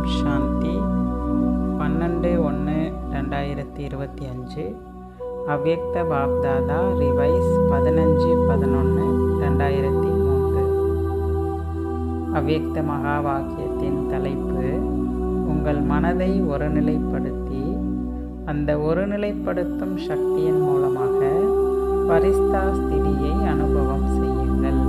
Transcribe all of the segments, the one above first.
ஓம் சாந்தி. பன்னெண்டு ஒன்று ரெண்டாயிரத்தி இருபத்தி அஞ்சு. அவ்யக்த பாப்தாதா ரிவைஸ் பதினஞ்சு பதினொன்று ரெண்டாயிரத்தி மூன்று. அவ்யக்த மகா வாக்கியத்தின் தலைப்பு உங்கள் மனதை ஒருநிலைப்படுத்தி அந்த ஒருநிலைப்படுத்தும் சக்தியின் மூலமாக பரிஸ்தா ஸ்திதியை அனுபவம் செய்யுங்கள்.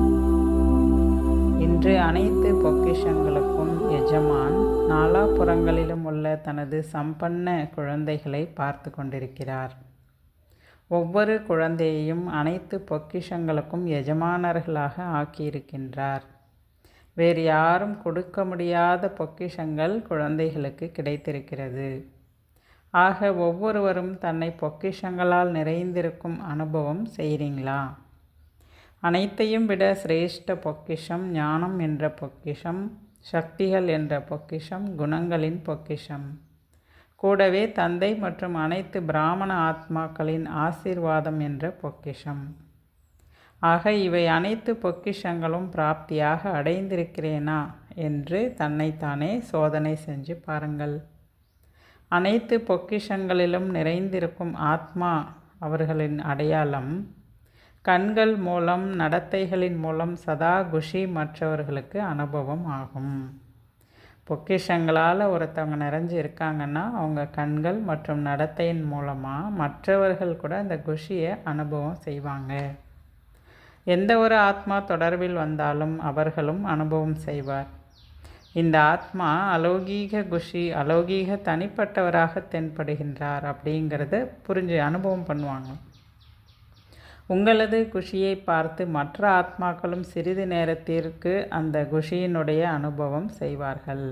இன்று அனைத்து பொக்கிஷங்களுக்கும் எஜமான் நாலாபுறங்களிலும் உள்ள தனது சம்பன்ன குழந்தைகளை பார்த்து கொண்டிருக்கிறார் ஒவ்வொரு குழந்தையையும் அனைத்து பொக்கிஷங்களுக்கும் எஜமானர்களாக ஆக்கியிருக்கின்றார். வேறு யாரும் கொடுக்க முடியாத பொக்கிஷங்கள் குழந்தைகளுக்கு கிடைத்திருக்கிறது. ஆக ஒவ்வொருவரும் தன்னை பொக்கிஷங்களால் நிறைந்திருக்கும் அனுபவம் செய்கிறீங்களா? அனைத்தையும் விட சிரேஷ்ட பொக்கிஷம் ஞானம் என்ற பொக்கிஷம் சக்திகள் என்ற பொக்கிஷம் குணங்களின் பொக்கிஷம். கூடவே தந்தை மற்றும் அனைத்து பிராமண ஆத்மாக்களின் ஆசீர்வாதம் என்ற பொக்கிஷம். ஆக இவை அனைத்து பொக்கிஷங்களும் பிராப்தியாக அடைந்திருக்கிறேனா என்று தன்னைத்தானே சோதனை செஞ்சு பாருங்கள். அனைத்து பொக்கிஷங்களிலும் நிறைந்திருக்கும் ஆத்மா அவர்களின் அடையாளம் கண்கள் மூலம் நடத்தைகளின் மூலம் சதா குஷி மற்றவர்களுக்கு அனுபவம் ஆகும். பொக்கிஷங்களால் ஒருத்தவங்க நிறைஞ்சு இருக்காங்கன்னா அவங்க கண்கள் மற்றும் நடத்தையின் மூலமாக மற்றவர்கள் கூட அந்த குஷியை அனுபவம் செய்வாங்க. எந்த ஒரு ஆத்மா தொடர்பில் வந்தாலும் அவர்களும் அனுபவம் செய்வார். இந்த ஆத்மா அலௌகீக குஷி அலௌகீக தனிப்பட்டவராக தென்படுகின்றார் அப்படிங்கிறத புரிஞ்சு அனுபவம் பண்ணுவாங்க. உங்களது குஷியை பார்த்து மற்ற ஆத்மாக்களும் சிறிது நேரத்திற்கு அந்த குஷியினுடைய அனுபவம் செய்வார்கள்.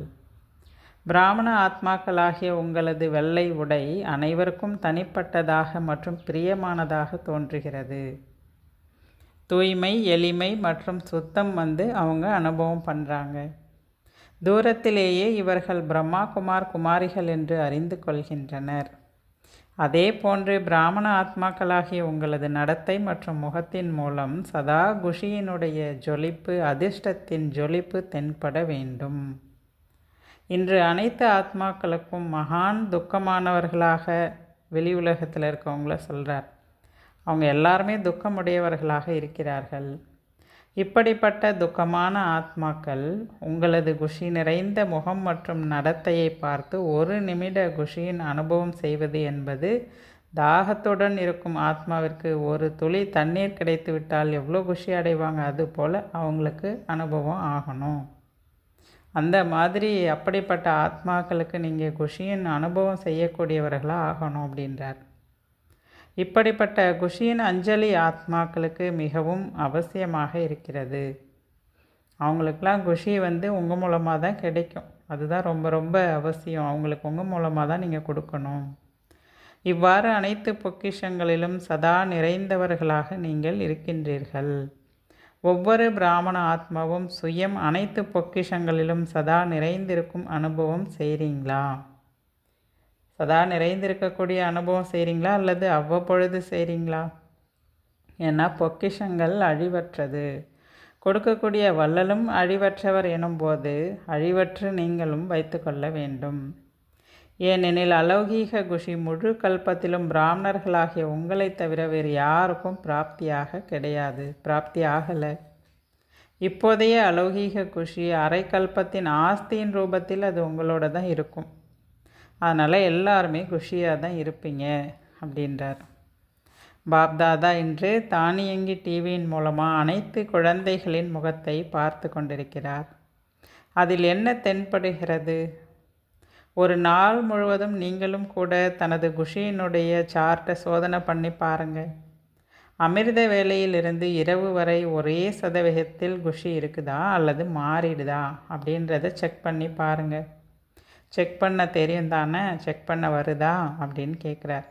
பிராமண ஆத்மாக்களாகிய உங்களது வெள்ளை உடை அனைவருக்கும் தனிப்பட்டதாக மற்றும் பிரியமானதாக தோன்றுகிறது. தூய்மை எளிமை மற்றும் சுத்தம் வந்து அவங்க அனுபவம் பண்ணுறாங்க தூரத்திலேயே இவர்கள் பிரம்மா குமார் குமாரிகள் என்று அறிந்து கொள்கின்றனர். அதே போன்று பிராமண ஆத்மாக்களாகிய உங்களது நடத்தை மற்றும் முகத்தின் மூலம் சதா குஷியினுடைய ஜொலிப்பு அதிர்ஷ்டத்தின் ஜொலிப்பு தென்பட வேண்டும். இன்று அனைத்து ஆத்மாக்களுக்கும் மகான் துக்கமானவர்களாக வெளி உலகத்தில் இருக்கவங்கள சொல்கிறார் அவங்க எல்லாருமே துக்கமுடையவர்களாக இருக்கிறார்கள். இப்படிப்பட்ட துக்கமான ஆத்மாக்கள் உங்களது குஷி நிறைந்த முகம் மற்றும் நடத்தையை பார்த்து ஒரு நிமிட குஷியின் அனுபவம் செய்வது என்பது தாகத்துடன் இருக்கும் ஆத்மாவிற்கு ஒரு துளி தண்ணீர் கிடைத்துவிட்டால் எவ்வளோ குஷி அடைவாங்க? அது போல் அவங்களுக்கு அனுபவம் ஆகணும். அந்த மாதிரி அப்படிப்பட்ட ஆத்மாக்களுக்கு நீங்கள் குஷியின் அனுபவம் செய்யக்கூடியவர்களாக ஆகணும் அப்படின்றார். இப்படிப்பட்ட குஷியின் அஞ்சலி ஆத்மாக்களுக்கு மிகவும் அவசியமாக இருக்கிறது. அவங்களுக்கெல்லாம் குஷி வந்து உங்கள் மூலமாக தான் கிடைக்கும். அதுதான் ரொம்ப ரொம்ப அவசியம். அவங்களுக்கு உங்கள் மூலமாக தான் நீங்கள் கொடுக்கணும். இவ்வாறு அனைத்து பொக்கிஷங்களிலும் சதா நிறைந்தவர்களாக நீங்கள் இருக்கின்றீர்கள். ஒவ்வொரு பிராமண ஆத்மாவும் சுயம் அனைத்து பொக்கிஷங்களிலும் சதா நிறைந்திருக்கும் அனுபவம் செய்கிறீங்களா சதா நிறைந்திருக்கக்கூடிய அனுபவம் செய்கிறீங்களா அல்லது அவ்வப்பொழுது செய்கிறீங்களா ஏன்னா பொக்கிஷங்கள் அழிவற்றது. கொடுக்கக்கூடிய வள்ளலும் அழிவற்றவர் எனும்போது அழிவற்று நீங்களும் வைத்துக்கொள்ள வேண்டும். ஏனெனில் அலௌகீக குஷி முழு கல்பத்திலும் பிராமணர்களாகிய உங்களை தவிர வேறு யாருக்கும் பிராப்தியாக கிடையாது. பிராப்தி ஆகலை. இப்போதைய அலௌகீக குஷி அரை கல்பத்தின் ஆஸ்தியின் ரூபத்தில் அது உங்களோட தான் இருக்கும். அதனால் எல்லாருமே குஷியாக தான் இருப்பீங்க அப்படின்றார். பாப்தாதா இன்று தானியங்கி டிவியின் மூலமாக அனைத்து குழந்தைகளின் முகத்தை பார்த்து கொண்டிருக்கிறார். அதில் என்ன தென்படுகிறது? ஒரு நாள் முழுவதும் நீங்களும் கூட தனது குஷியினுடைய சார்ட்டை சோதனை பண்ணி பாருங்கள். அமிர்த வேலையிலிருந்து இரவு வரை ஒரே சதவிகிதத்தில் குஷி இருக்குதா அல்லது மாறிடுதா அப்படின்றத செக் பண்ணி பாருங்கள். செக் பண்ண தெரியும் தானே செக் பண்ண வருதா? அப்படின்னு கேட்குறார்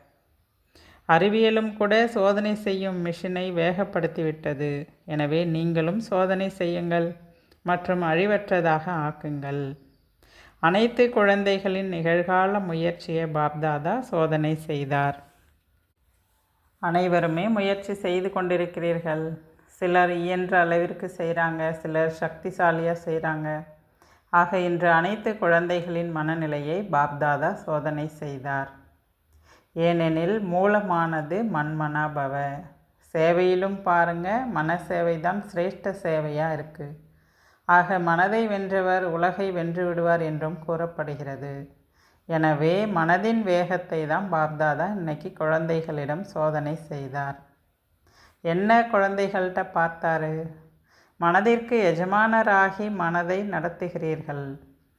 அறிவியலும் கூட சோதனை செய்யும் மிஷினை வேகப்படுத்திவிட்டது எனவே நீங்களும் சோதனை செய்யுங்கள் மற்றும் அழிவற்றதாக ஆக்குங்கள். அனைத்து குழந்தைகளின் நிகழ்கால முயற்சியை பாப்தாதா சோதனை செய்தார். அனைவருமே முயற்சி செய்து கொண்டிருக்கிறீர்கள். சிலர் இயன்ற அளவிற்கு செய்கிறாங்க சிலர் சக்திசாலியாக செய்கிறாங்க ஆக இன்று அனைத்து குழந்தைகளின் மனநிலையை பாப்தாதா சோதனை செய்தார். ஏனெனில் மூலமானது மண்மனாபவ சேவையிலும் பாருங்க மன சேவை தான் சிரேஷ்ட சேவையாக இருக்குது ஆக மனதை வென்றவர் உலகை வென்று விடுவார் என்றும் கூறப்படுகிறது. எனவே மனதின் வேகத்தை தான் பாப்தாதா இன்னைக்கு குழந்தைகளிடம் சோதனை செய்தார். என்ன குழந்தைகள்கிட்ட பார்த்தாரு? மனதிற்கு எஜமானராகி மனதை நடத்துகிறீர்கள்.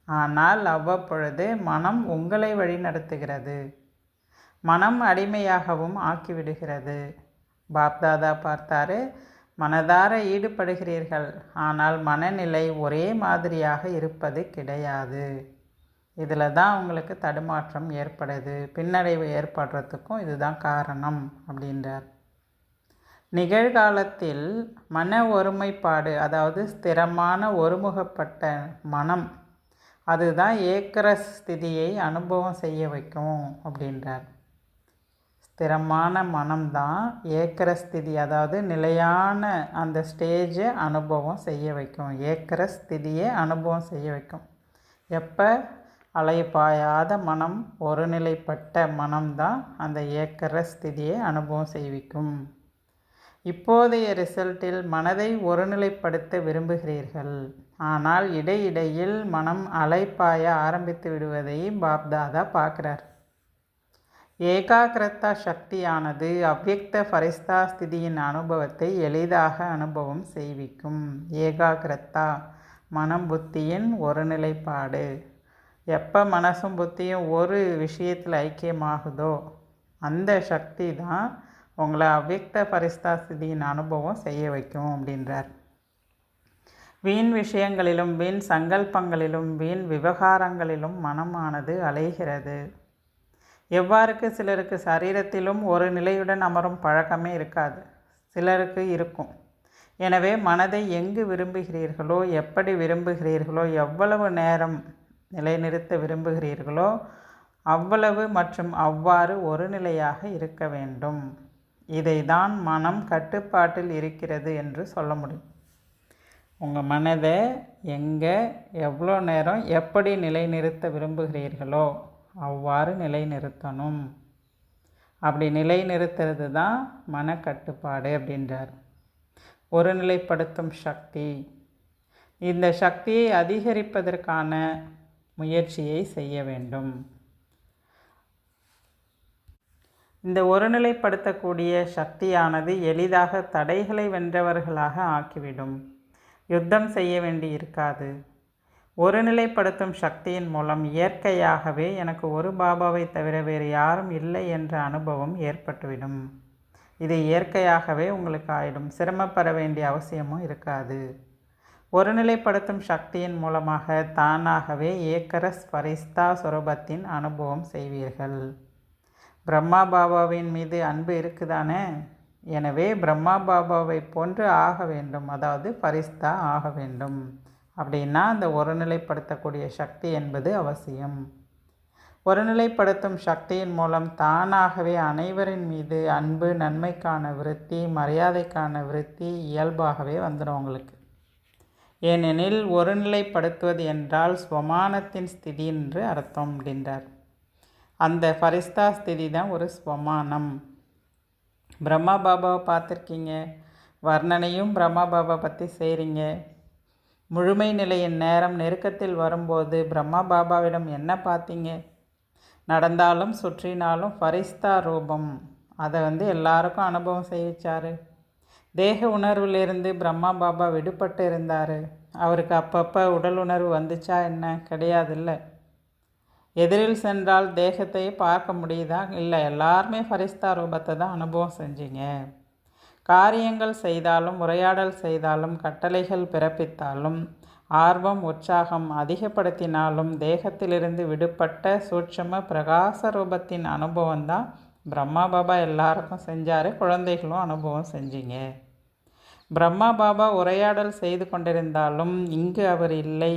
ஆனால் அவ்வப்பொழுது மனம் உங்களை வழி நடத்துகிறது. மனம் அடிமையாகவும் ஆக்கிவிடுகிறது. பாப்தாதா பார்த்தாரு மனதார ஈடுபடுகிறீர்கள். ஆனால் மனநிலை ஒரே மாதிரியாக இருப்பது கிடையாது. இதில் தான் உங்களுக்கு தடுமாற்றம் ஏற்படுது. பின்னடைவு ஏற்படுறதுக்கும் இதுதான் காரணம் அப்படின்றார். நிகழ்காலத்தில் மன ஒருமைப்பாடு அதாவது ஸ்திரமான ஒருமுகப்பட்ட மனம் அதுதான் ஏக்கர ஸ்திதியை அனுபவம் செய்ய வைக்கும் அப்படின்றார். ஸ்திரமான மனம்தான் ஏக்கர ஸ்திதி அதாவது நிலையான அந்த ஸ்டேஜை அனுபவம் செய்ய வைக்கும் ஏக்கர ஸ்திதியை அனுபவம் செய்ய வைக்கும். எப்போ? அலைப்பாயாத மனம் ஒருநிலைப்பட்ட மனம்தான் அந்த ஏக்கர ஸ்திதியை அனுபவம் செய்விக்கும். இப்போதைய ரிசல்ட்டில் மனதை ஒருநிலைப்படுத்த விரும்புகிறீர்கள். ஆனால் இடையிடையில் மனம் அலைப்பாய ஆரம்பித்து விடுவதை பாப்தாதா பார்க்குறார். ஏகாகிரதா சக்தியானது அவ்யக்த ஃபரிஸ்தா ஸ்திதியின் அனுபவத்தை எளிதாக அனுபவம் செய்விக்கும். ஏகாகிரதா மனம் புத்தியின் ஒருநிலைப்பாடு. எப்போ மனசும் புத்தியும் ஒரு விஷயத்தில் ஐக்கியமாகுதோ அந்த சக்தி தான் உங்களை அவ்யக்த பரிஸ்தாஸ்திதியின் அனுபவம் செய்ய வைக்கும் அப்படின்றார். வீண் விஷயங்களிலும் வீண் சங்கல்பங்களிலும் வீண் விவகாரங்களிலும் மனமானது அலைகிறது. எவ்வாறுக்கு சிலருக்கு சரீரத்திலும் ஒரு நிலையுடன் அமரும் பழக்கமே இருக்காது. சிலருக்கு இருக்கும். எனவே மனதை எங்கு விரும்புகிறீர்களோ எப்படி விரும்புகிறீர்களோ எவ்வளவு நேரம் நிலைநிறுத்த விரும்புகிறீர்களோ அவ்வளவு மற்றும் அவ்வாறு ஒரு நிலையாக இருக்க வேண்டும். இதை தான் மனம் கட்டுப்பாட்டில் இருக்கிறது என்று சொல்ல முடியும். உங்கள் மனதை எங்கே எவ்வளோ நேரம் எப்படி நிலைநிறுத்த விரும்புகிறீர்களோ அவ்வாறு நிலைநிறுத்தணும். அப்படி நிலைநிறுத்துறது தான் மனக்கட்டுப்பாடு அப்படின்றார். ஒருநிலைப்படுத்தும் சக்தி. இந்த சக்தியை அதிகரிப்பதற்கான முயற்சியை செய்ய வேண்டும். இந்த ஒருநிலைப்படுத்தக்கூடிய சக்தியானது எளிதாக தடைகளை வென்றவர்களாக ஆக்கிவிடும். யுத்தம் செய்ய வேண்டி இருக்காது. ஒருநிலைப்படுத்தும் சக்தியின் மூலம் இயற்கையாகவே எனக்கு ஒரு பாபாவை தவிர வேறு யாரும் இல்லை என்ற அனுபவம் ஏற்பட்டுவிடும். இது இயற்கையாகவே உங்களுக்கு ஆயிடும். சிரமப்பட வேண்டிய அவசியமும் இருக்காது. ஒருநிலைப்படுத்தும் சக்தியின் மூலமாக தானாகவே ஏக்கர ஸ்பரிஸ்தா சுரூபத்தின் அனுபவம் செய்வீர்கள். பிரம்மா பாபாவின் மீது அன்பு இருக்குதானே? எனவே பிரம்மா பாபாவை போன்று ஆக வேண்டும். அதாவது பரிஸ்தா ஆக வேண்டும். அப்படின்னா அந்த ஒருநிலைப்படுத்தக்கூடிய சக்தி என்பது அவசியம். ஒருநிலைப்படுத்தும் சக்தியின் மூலம் தானாகவே அனைவரின் மீது அன்பு நன்மைக்கான விருத்தி மரியாதைக்கான விருத்தி இயல்பாகவே வந்துடும் உங்களுக்கு. ஏனெனில் ஒருநிலைப்படுத்துவது என்றால் ஸ்வமானத்தின் ஸ்திதி என்று அர்த்தம் அப்படின்றார். அந்த ஃபரிஸ்தா ஸ்திதி தான் ஒரு ஸ்வமானம். பிரம்மா பாபாவை பார்த்துருக்கீங்க. வர்ணனையும் பிரம்மா பாபா பற்றி செய்கிறீங்க முழுமை நிலையின் நேரம் நெருக்கத்தில் வரும்போது பிரம்மா பாபாவிடம் என்ன பார்த்தீங்க? நடந்தாலும் சுற்றினாலும் ஃபரிஸ்தா ரூபம். அதை வந்து எல்லாருக்கும் அனுபவம் செய்விச்சார். தேக உணர்விலிருந்து பிரம்மா பாபா விடுபட்டு இருந்தார். அவருக்கு அப்பப்போ உடல் உணர்வு வந்துச்சா என்ன? கிடையாதுல்ல. எதிரில் சென்றால் தேகத்தை பார்க்க முடியுதா? இல்லை. எல்லாருமே ஃபரிஸ்தா ரூபத்தை தான் அனுபவம் செஞ்சீங்க. காரியங்கள் செய்தாலும் உரையாடல் செய்தாலும் கட்டளைகள் பிறப்பித்தாலும் ஆர்வம் உற்சாகம் அதிகப்படுத்தினாலும் தேகத்திலிருந்து விடுபட்ட சூட்சம பிரகாச ரூபத்தின் அனுபவம் தான் பிரம்மா பாபா எல்லாருக்கும் செஞ்சார். குழந்தைகளும் அனுபவம் செஞ்சீங்க. பிரம்மா பாபா உரையாடல் செய்து கொண்டிருந்தாலும் இங்கு அவர் இல்லை.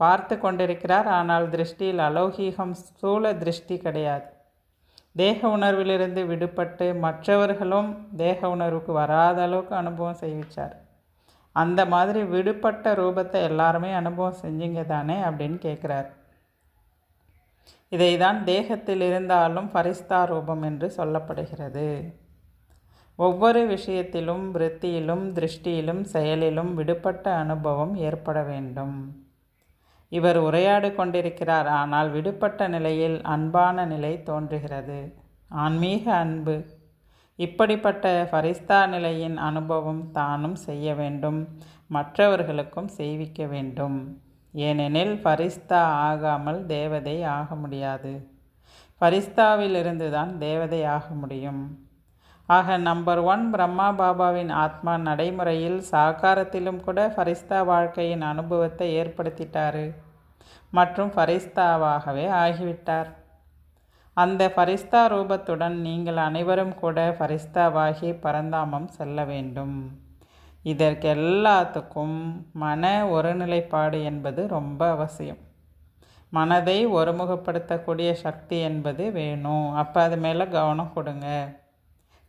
பார்த்து கொண்டிருக்கிறார். ஆனால் திருஷ்டியில் அலௌகீகம் ஸ்தூல திருஷ்டி கிடையாது. தேக உணர்விலிருந்து விடுபட்டு மற்றவர்களும் தேக உணர்வுக்கு வராத அளவுக்கு அனுபவம் செய்விச்சார். அந்த மாதிரி விடுபட்ட ரூபத்தை எல்லாருமே அனுபவம் செஞ்சீங்க தானே அப்படின்னு கேட்குறார். இதை தான் தேகத்தில் இருந்தாலும் ஃபரிஸ்தா ரூபம் என்று சொல்லப்படுகிறது. ஒவ்வொரு விஷயத்திலும் விருத்தியிலும் திருஷ்டியிலும் செயலிலும் விடுபட்ட அனுபவம் ஏற்பட வேண்டும். இவர் உரையாடு கொண்டிருக்கிறார். ஆனால் விடுபட்ட நிலையில் அன்பான நிலை தோன்றுகிறது. ஆன்மீக அன்பு. இப்படிப்பட்ட ஃபரிஸ்தா நிலையின் அனுபவம் தானும் செய்ய வேண்டும். மற்றவர்களுக்கும் செய்விக்க வேண்டும். ஏனெனில் ஃபரிஸ்தா ஆகாமல் தேவதை ஆக முடியாது. ஃபரிஸ்தாவிலிருந்து தான் தேவதை ஆக முடியும். ஆக நம்பர் ஒன் பிரம்மா பாபாவின் ஆத்மா நடைமுறையில் சாகாரத்திலும் கூட ஃபரிஸ்தா வாழ்க்கையின் அனுபவத்தை ஏற்படுத்திட்டாரு. மற்றும் ஃபரிஸ்தாவாகவே ஆகிவிட்டார். அந்த ஃபரிஸ்தா ரூபத்துடன் நீங்கள் அனைவரும் கூட ஃபரிஸ்தாவாகி பரந்தாமம் செல்ல வேண்டும். இதற்கு எல்லாத்துக்கும் மன ஒருநிலைப்பாடு என்பது ரொம்ப அவசியம். மனதை ஒருமுகப்படுத்தக்கூடிய சக்தி என்பது வேணும். அப்போ அது மேலே கவனம் கொடுங்க.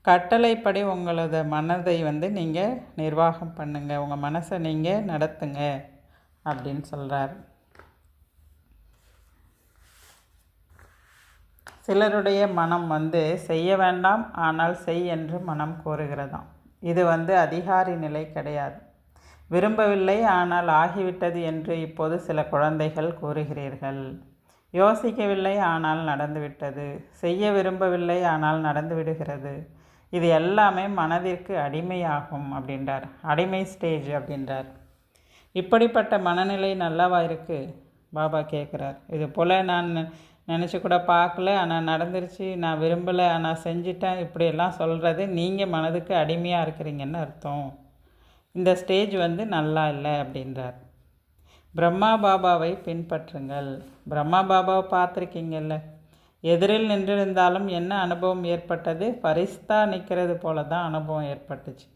கட்டளைப்படி உங்களது மனதை வந்து நீங்கள் நிர்வாகம் பண்ணுங்கள் உங்கள் மனசை நீங்கள் நடத்துங்க அப்படின்னு சொல்கிறார் சிலருடைய மனம் வந்து செய்ய வேண்டாம் ஆனால் செய் என்று மனம் கோருகிறதாம். இது வந்து அதிகாரி நிலை கிடையாது. விரும்பவில்லை ஆனால் ஆகிவிட்டது என்று இப்போது சில குழந்தைகள் கூறுகிறீர்கள். யோசிக்கவில்லை ஆனால் நடந்துவிட்டது. செய்ய விரும்பவில்லை ஆனால் நடந்து விடுகிறது இது எல்லாமே மனதிற்கு அடிமையாகும் அப்படின்றார். அடிமை ஸ்டேஜ் அப்படின்றார். இப்படிப்பட்ட மனநிலை நல்லாவா இருக்குது பாபா கேட்குறார். இது போல் நான் நினச்சி கூட பார்க்கல. ஆனால் நடந்துருச்சு. நான் விரும்பலை. ஆனால் செஞ்சிட்டேன். இப்படியெல்லாம் சொல்கிறது நீங்கள் மனதுக்கு அடிமையாக இருக்கிறீங்கன்னு அர்த்தம். இந்த ஸ்டேஜ் வந்து நல்லா இல்லை அப்படின்றார். பிரம்மா பாபாவை பின்பற்றுங்கள். பிரம்மா பாபாவை பார்த்துருக்கீங்கல்ல. எதிரில் நின்றிருந்தாலும் என்ன அனுபவம் ஏற்பட்டது? பரிஸ்தா நிற்கிறது போல தான் அனுபவம் ஏற்பட்டுச்சு.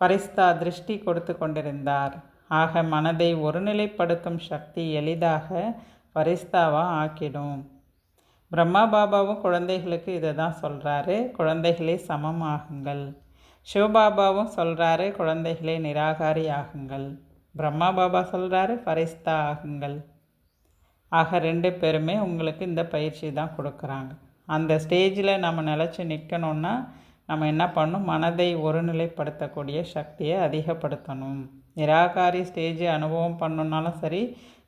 பரிஸ்தா திருஷ்டி கொடுத்து கொண்டிருந்தார். ஆக மனதை ஒருநிலைப்படுத்தும் சக்தி எளிதாக பரிஸ்தாவாக ஆக்கிடும். பிரம்மா பாபாவும் குழந்தைகளுக்கு இதை தான் சொல்கிறாரு குழந்தைகளே சமம் ஆகுங்கள் சிவபாபாவும் சொல்கிறாரு குழந்தைகளே நிராகாரி ஆகுங்கள் பிரம்மா பாபா சொல்கிறாரு பரிஸ்தா ஆகுங்கள். ஆக ரெண்டு பேருமே உங்களுக்கு இந்த பயிற்சி தான் கொடுக்குறாங்க. அந்த ஸ்டேஜில் நம்ம நிலச்சி நிற்கணுன்னா நம்ம என்ன பண்ணணும் மனதை ஒருநிலைப்படுத்தக்கூடிய சக்தியை அதிகப்படுத்தணும். நிராகாரி ஸ்டேஜ் அனுபவம் பண்ணணுன்னாலும் சரி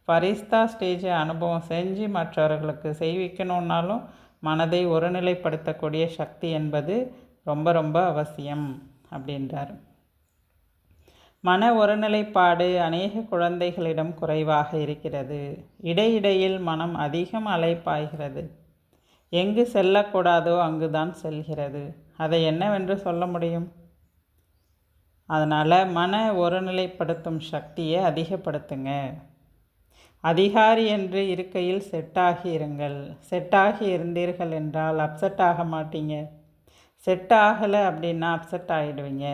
ஃபரிஸ்தா ஸ்டேஜை அனுபவம் செஞ்சு மற்றவர்களுக்கு செய்விக்கணுன்னாலும் மனதை ஒருநிலைப்படுத்தக்கூடிய சக்தி என்பது ரொம்ப ரொம்ப அவசியம் அப்படின்றார். மன ஒருநிலைப்பாடு அநேக குழந்தைகளிடம் குறைவாக இருக்கிறது. இடையிடையில் மனம் அதிகம் அலைப்பாய்கிறது. எங்கு செல்லக்கூடாதோ அங்குதான் செல்கிறது. அதை என்னவென்று சொல்ல முடியும்? அதனால் மன ஒருநிலைப்படுத்தும் சக்தியை அதிகப்படுத்துங்க. அதிகாரி என்று இருக்கையில் செட்டாகி இருங்கள் செட்டாகி இருந்தீர்கள் என்றால் அப்செட் ஆக மாட்டீங்க. செட் ஆகலை அப்படின்னா அப்செட் ஆகிடுவீங்க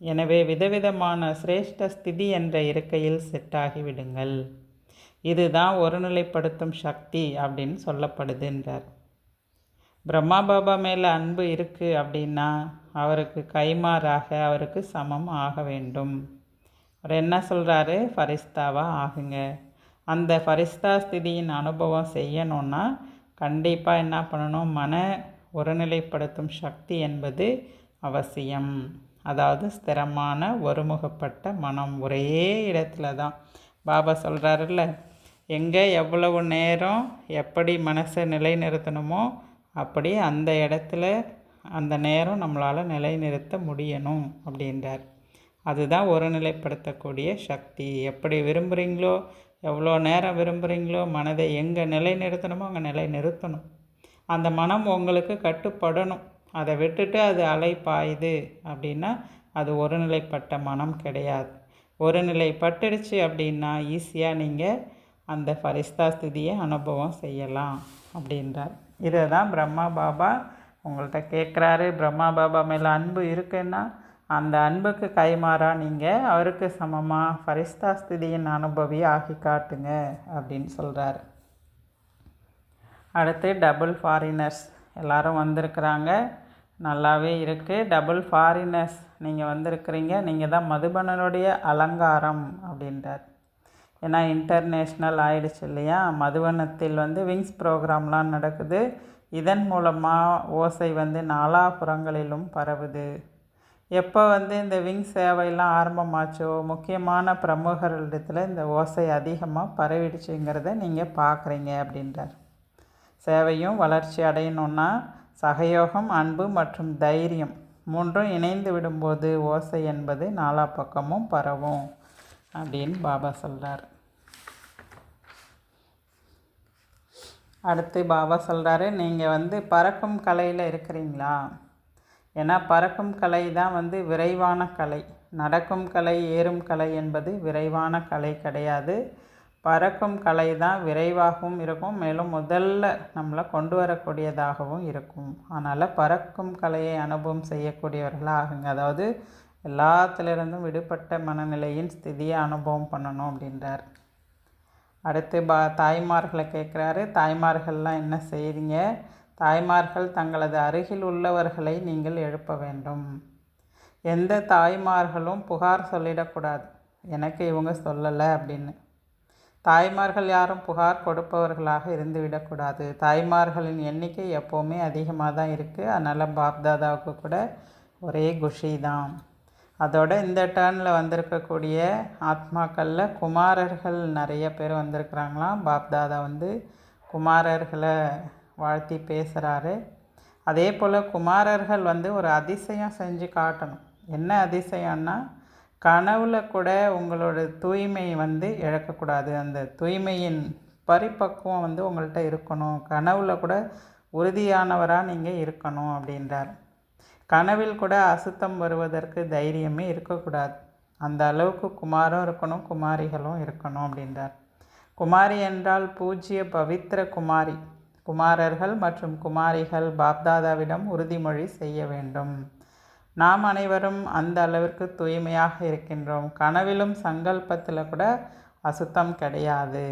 எனவே விதவிதமான சிரேஷ்ட ஸ்திதி என்ற இருக்கையில் செட் ஆகிவிடுங்கள் இதுதான் ஒருநிலைப்படுத்தும் சக்தி அப்படின்னு சொல்லப்படுதுன்றார். பிரம்மா பாபா மேலே அன்பு இருக்குது அப்படின்னா அவருக்கு கைமாறாக அவருக்கு சமம் ஆக வேண்டும். அவர் என்ன சொல்கிறாரு ஃபரிஸ்தாவாக ஆகுங்க. அந்த ஃபரிஸ்தா ஸ்திதியின் அனுபவம் செய்யணுன்னா கண்டிப்பாக என்ன பண்ணணும்? மன ஒருநிலைப்படுத்தும் சக்தி என்பது அவசியம். அதாவது ஸ்திரமான ஒருமுகப்பட்ட மனம் ஒரே இடத்துல தான் பாபா சொல்கிறாருல்ல எங்கே எவ்வளவு நேரம் எப்படி மனசை நிலைநிறுத்தணுமோ அப்படி அந்த இடத்துல அந்த நேரம் நம்மளால் நிலைநிறுத்த முடியணும் அப்படின்றார். அதுதான் ஒருநிலைப்படுத்தக்கூடிய சக்தி. எப்படி விரும்புகிறீங்களோ எவ்வளோ நேரம் விரும்புகிறீங்களோ மனதை எங்கே நிலைநிறுத்தணுமோ அங்கே நிலை நிறுத்தணும் அந்த மனம் உங்களுக்கு கட்டுப்படணும். அதை விட்டுட்டு அது அலை பாயுது அப்படின்னா அது ஒருநிலைப்பட்ட மனம் கிடையாது. ஒருநிலைப்பட்டுடுச்சு அப்படின்னா ஈஸியாக நீங்கள் அந்த ஃபரிஸ்தா ஸ்திதியை அனுபவம் செய்யலாம் அப்படின்றார். இதை தான் பிரம்மா பாபா உங்கள்கிட்ட கேட்குறாரு. பிரம்மா பாபா மேலே அன்பு இருக்குன்னா அந்த அன்புக்கு கைமாறா நீங்கள் அவருக்கு சமமாக ஃபரிஸ்தா ஸ்திதியின் அனுபவி ஆகி காட்டுங்க அப்படின்னு சொல்கிறாரு அடுத்து டபுள் ஃபாரினர்ஸ் எல்லாரும் வந்திருக்கிறாங்க. நல்லாவே இருக்குது டபுள் ஃபாரினர்ஸ் நீங்கள் வந்திருக்கிறீங்க. நீங்கள் தான் மதுபனனுடைய அலங்காரம் அப்படின்றார். ஏன்னா இன்டர்நேஷ்னல் ஆயிடுச்சு இல்லையா? மதுவனத்தில் வந்து விங்ஸ் ப்ரோக்ராம்லாம் நடக்குது. இதன் மூலமாக ஓசை வந்து நாலாபுறங்களிலும் பரவுது. எப்போ வந்து இந்த விங் சேவையெல்லாம் ஆரம்பமாச்சோ முக்கியமான பிரமுகர்களிடத்தில் இந்த ஓசை அதிகமாக பரவிடுச்சுங்கிறத நீங்கள் பார்க்குறீங்க அப்படின்றார். சேவையும் வளர்ச்சி அடையணுன்னா சகயோகம் அன்பு மற்றும் தைரியம் மூன்றும் இணைந்து விடும்போது ஓசை என்பது நாலா பக்கமும் பரவும் அப்படின்னு பாபா சொல்கிறார் அடுத்து பாபா சொல்கிறாரு நீங்கள் வந்து பறக்கும் கலையில் இருக்கிறீங்களா? ஏன்னா பறக்கும் கலை தான் வந்து விரைவான கலை. நடக்கும் கலை ஏறும் கலை என்பது விரைவான கலை கிடையாது. பறக்கும் கலை தான் விரைவாகவும் இருக்கும். மேலும் முதல்ல நம்மளை கொண்டு வரக்கூடியதாகவும் இருக்கும். அதனால் பறக்கும் கலையை அனுபவம் செய்யக்கூடியவர்களாக ஆகுங்க அதாவது எல்லாத்திலிருந்தும் விடுபட்ட மனநிலையின் ஸ்திதியை அனுபவம் பண்ணணும் அப்படின்றார். அடுத்து பா தாய்மார்களை கேட்குறாரு. தாய்மார்கள்லாம் என்ன செய்கிறீங்க தாய்மார்கள் தங்களது அருகில் உள்ளவர்களை நீங்கள் எழுப்ப வேண்டும். எந்த தாய்மார்களும் புகார் சொல்லிடக்கூடாது. எனக்கு இவங்க சொல்லலை அப்படின்னு. தாய்மார்கள் யாரும் புகார் கொடுப்பவர்களாக இருந்துவிடக்கூடாது தாய்மார்களின் எண்ணிக்கை எப்போவுமே அதிகமாக தான் இருக்குது அதனால் பாப்தாதாவுக்கு கூட ஒரே குஷி தான். அதோட இந்த டேர்னில் வந்திருக்கக்கூடிய ஆத்மாக்களில் குமாரர்கள் நிறைய பேர் வந்திருக்கிறாங்களாம். பாப்தாதா வந்து குமாரர்களை வாழ்த்தி பேசுகிறாரு அதே போல் குமாரர்கள் வந்து ஒரு அதிசயம் செஞ்சு காட்டணும். என்ன அதிசயம்னா கனவுல கூட உங்களோட தூய்மை வந்து இழக்கக்கூடாது. அந்த தூய்மையின் பரிபக்குவம் வந்து உங்கள்கிட்ட இருக்கணும். கனவுல கூட உறுதியானவராக நீங்கள் இருக்கணும் அப்படின்றார். கனவில் கூட அசுத்தம் வருவதற்கு தைரியமே இருக்கக்கூடாது. அந்த அளவுக்கு குமாரும் இருக்கணும் குமாரிகளும் இருக்கணும் அப்படின்றார். குமாரி என்றால் பூஜ்ய பவித்திர குமாரி. குமாரர்கள் மற்றும் குமாரிகள் பாப்தாதாவிடம் உறுதிமொழி செய்ய வேண்டும். நாம் அனைவரும் அந்த அளவிற்கு தூய்மையாக இருக்கின்றோம். கனவிலும் சங்கல்பத்தில் கூட அசுத்தம் கிடையாது.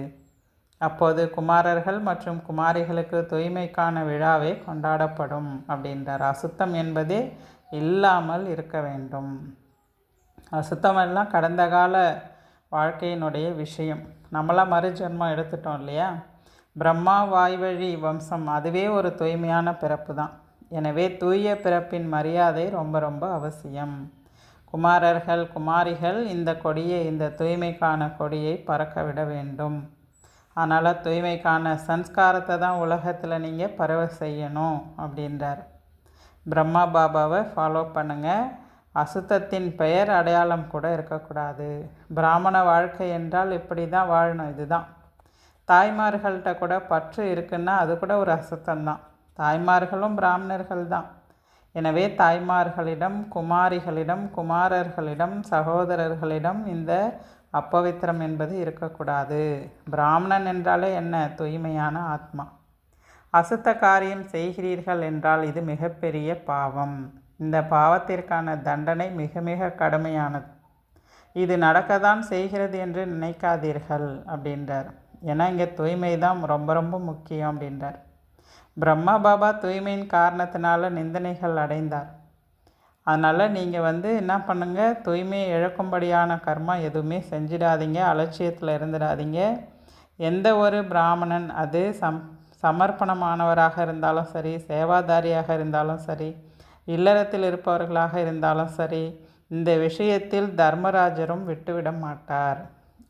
அப்போது குமாரர்கள் மற்றும் குமாரிகளுக்கு தூய்மைக்கான விழாவே கொண்டாடப்படும் அப்படின்றார். அசுத்தம் என்பதே இல்லாமல் இருக்க வேண்டும். அசுத்தமெல்லாம் கடந்த கால வாழ்க்கையினுடைய விஷயம். நம்மளாம் மறுஜென்மம் எடுத்துட்டோம் இல்லையா? பிரம்மா வாய்வழி வம்சம் அதுவே ஒரு தூய்மையான பிறப்பு தான் எனவே தூய பிறப்பின் மரியாதை ரொம்ப ரொம்ப அவசியம். குமாரர்கள் குமாரிகள் இந்த கொடியை இந்த தூய்மைக்கான கொடியை பறக்க விட வேண்டும். அதனால் தூய்மைக்கான சன்ஸ்காரத்தை தான் உலகத்தில் நீங்கள் பரவ செய்யணும் அப்படின்றார். பிரம்மா பாபாவை ஃபாலோ பண்ணுங்கள் அசுத்தத்தின் பெயர் அடையாளம் கூட இருக்கக்கூடாது. பிராமண வாழ்க்கை என்றால் இப்படி தான் வாழணும். இதுதான் தாய்மார்கள்ட்ட கூட பற்று இருக்குன்னா அது கூட ஒரு அசுத்தம்தான். தாய்மார்களும் பிராமணர்கள் தான் எனவே தாய்மார்களிடம் குமாரிகளிடம் குமாரர்களிடம் சகோதரர்களிடம் இந்த அப்பவித்திரம் என்பது இருக்கக்கூடாது. பிராமணன் என்றாலே என்ன? தூய்மையான ஆத்மா. அசுத்த காரியம் செய்கிறீர்கள் என்றால் இது மிகப்பெரிய பாவம். இந்த பாவத்திற்கான தண்டனை மிக மிக கடுமையானது. இது நடக்கத்தான் செய்கிறது என்று நினைக்காதீர்கள் அப்படின்றார். ஏன்னா இங்கே தூய்மை தான் ரொம்ப ரொம்ப முக்கியம் அப்படின்றார். பிரம்மா பாபா தூய்மையின் காரணத்தினால நிந்தனைகள் அடைந்தார். அதனால் நீங்கள் வந்து என்ன பண்ணுங்கள் தூய்மையை இழக்கும்படியான கர்மா எதுவுமே செஞ்சிடாதீங்க அலட்சியத்தில் இருந்துடாதீங்க. எந்த ஒரு பிராமணன் அது சம் சமர்ப்பணமானவராக இருந்தாலும் சரி சேவாதாரியாக இருந்தாலும் சரி இல்லறத்தில் இருப்பவர்களாக இருந்தாலும் சரி இந்த விஷயத்தில் தர்மராஜரும் விட்டுவிட மாட்டார்.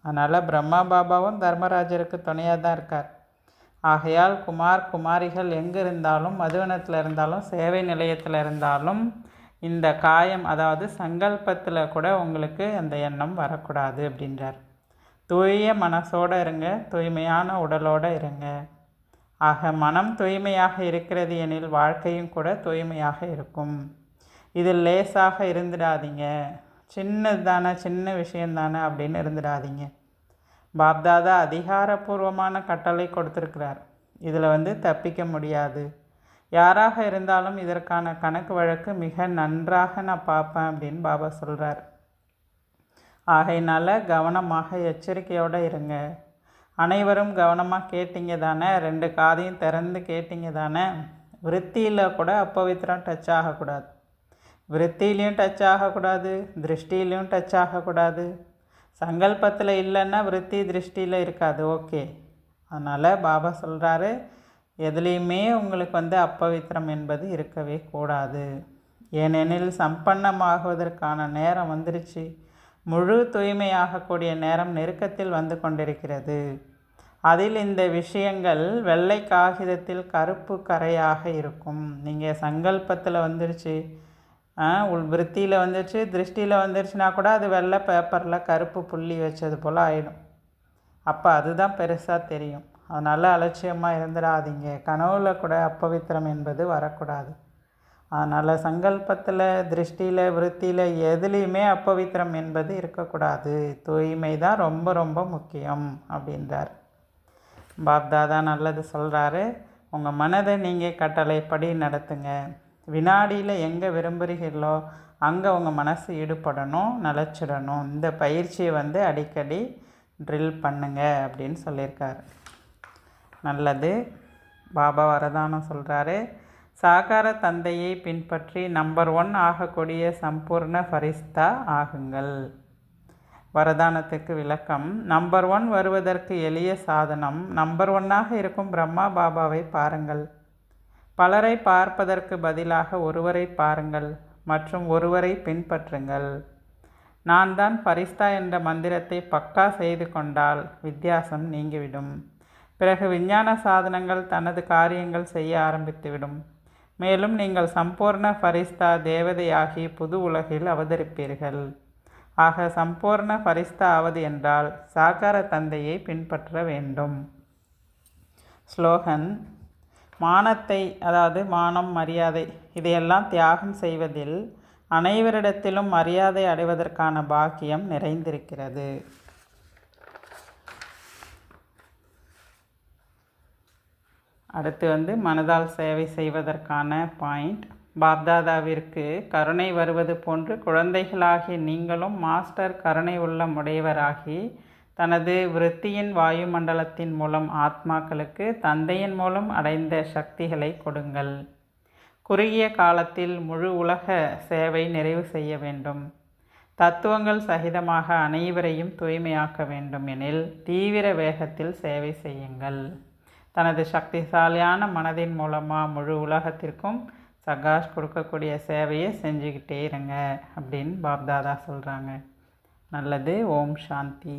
அதனால் பிரம்மா பாபாவும் தர்மராஜருக்கு துணையாக தான் இருக்கார். ஆகையால் குமார் குமாரிகள் எங்கே இருந்தாலும் மதுவனத்தில் இருந்தாலும் சேவை நிலையத்தில் இருந்தாலும் இந்த காயம் அதாவது சங்கல்பத்தில் கூட உங்களுக்கு அந்த எண்ணம் வரக்கூடாது அப்படின்றார். தூய மனசோடு இருங்க தூய்மையான உடலோடு இருங்க. ஆக மனம் தூய்மையாக இருக்கிறது எனில் வாழ்க்கையும் கூட தூய்மையாக இருக்கும். இதில் லேசாக இருந்துடாதீங்க. சின்னது தானே சின்ன விஷயந்தானே அப்படின்னு இருந்துடாதீங்க. பாப்தாதா அதிகாரப்பூர்வமான கட்டளை கொடுத்துருக்கிறார். இதில் வந்து தப்பிக்க முடியாது. யாராக இருந்தாலும் இதற்கான கணக்கு வழக்கு மிக நன்றாக நான் பார்ப்பேன் அப்படின்னு பாபா சொல்கிறார் ஆகையினால் கவனமாக எச்சரிக்கையோடு இருங்க. அனைவரும் கவனமாக கேட்டீங்க தானே ரெண்டு காதையும் திறந்து கேட்டீங்க தானே விருத்தியில் கூட அப்பவித்திரம் டச் ஆகக்கூடாது. விருத்திலையும் டச் ஆகக்கூடாது திருஷ்டிலையும் டச் ஆகக்கூடாது. சங்கல்பத்தில் இல்லைன்னா விருத்தி திருஷ்டியில் இருக்காது. ஓகே அதனால் பாபா சொல்கிறாரு எதுலேயுமே உங்களுக்கு வந்து அப்பவித்திரம் என்பது இருக்கவே கூடாது. ஏனெனில் சம்பன்னமாகுவதற்கான நேரம் வந்துருச்சு. முழு தூய்மையாகக்கூடிய நேரம் நெருக்கத்தில் வந்து கொண்டிருக்கிறது. அதில் இந்த விஷயங்கள் வெள்ளை காகிதத்தில் கருப்பு கரையாக இருக்கும். நீங்கள் சங்கல்பத்தில் வந்துருச்சு. உள் விருத்தியில் வந்துருச்சு திருஷ்டியில் வந்துருச்சுன்னா கூட அது வெள்ளை பேப்பரில் கருப்பு புள்ளி வச்சது போல் ஆயிடும். அப்போ அதுதான் பெருசாக தெரியும். அதனால் அலட்சியமாக இருந்துடாதீங்க கனவுல கூட அப்பவித்திரம் என்பது வரக்கூடாது. அதனால் சங்கல்பத்தில் திருஷ்டியில் விருத்தியில் எதுலேயுமே அப்பவித்திரம் என்பது இருக்கக்கூடாது. தூய்மை தான் ரொம்ப ரொம்ப முக்கியம் அப்படின்றார். பாப்தாதா நல்லது சொல்கிறாரு உங்கள் மனதை நீங்கள் கட்டளைப்படி நடத்துங்க. வினாடியில் எங்கே விரும்புகிறீர்களோ அங்கே உங்கள் மனசு ஈடுபடணும் நிலச்சிடணும். இந்த பயிற்சியை வந்து அடிக்கடி ட்ரில் பண்ணுங்க அப்படின்னு சொல்லியிருக்காரு. நல்லது. பாபா வரதானம் சொல்கிறாரு சாகார தந்தையை பின்பற்றி நம்பர் ஒன் ஆகக்கூடிய சம்பூர்ண ஃபரிஸ்தா ஆகுங்கள். வரதானத்துக்கு விளக்கம். நம்பர் ஒன் வருவதற்கு எளிய சாதனம். நம்பர் ஒன்னாக இருக்கும் பிரம்மா பாபாவை பாருங்கள். பலரை பார்ப்பதற்கு பதிலாக ஒருவரை பாருங்கள் மற்றும் ஒருவரை பின்பற்றுங்கள். நான் தான் பரிஸ்தா என்ற மந்திரத்தை பக்கா செய்து கொண்டால் வித்தியாசம் நீங்கிவிடும். பிறகு விஞ்ஞான சாதனங்கள் தனது காரியங்கள் செய்ய ஆரம்பித்துவிடும். மேலும் நீங்கள் சம்பூர்ண ஃபரிஸ்தா தேவதையாகி புது உலகில் அவதரிப்பீர்கள். ஆக சம்பூர்ண ஃபரிஸ்தா ஆவது என்றால் சாகார தந்தையை பின்பற்ற வேண்டும். ஸ்லோகன் மானத்தை அதாவது மானம் மரியாதை இதையெல்லாம் தியாகம் செய்வதில் அனைவரிடத்திலும் மரியாதை அடைவதற்கான பாக்கியம் நிறைந்திருக்கிறது. அடுத்து வந்து மனதால் சேவை செய்வதற்கான பாயிண்ட். பாப்தாதாவிற்கு கருணை வருவது போன்று குழந்தைகளாகி நீங்களும் மாஸ்டர் கருணை உள்ள உடையவராகி தனது விருத்தியின் வாயுமண்டலத்தின் மூலம் ஆத்மாக்களுக்கு தந்தையின் மூலம் அடைந்த சக்திகளை கொடுங்கள். குறுகிய காலத்தில் முழு உலக சேவை நிறைவு செய்ய வேண்டும். தத்துவங்கள் சகிதமாக அனைவரையும் தூய்மையாக்க வேண்டும் எனில் தீவிர வேகத்தில் சேவை செய்யுங்கள். தனது சக்திசாலியான மனதின் மூலமாக முழு உலகத்திற்கும் சகாஷ் கொடுக்கக்கூடிய சேவையை செஞ்சுக்கிட்டே இருங்க அப்படின்னு பாப்தாதா சொல்கிறாங்க நல்லது ஓம் சாந்தி.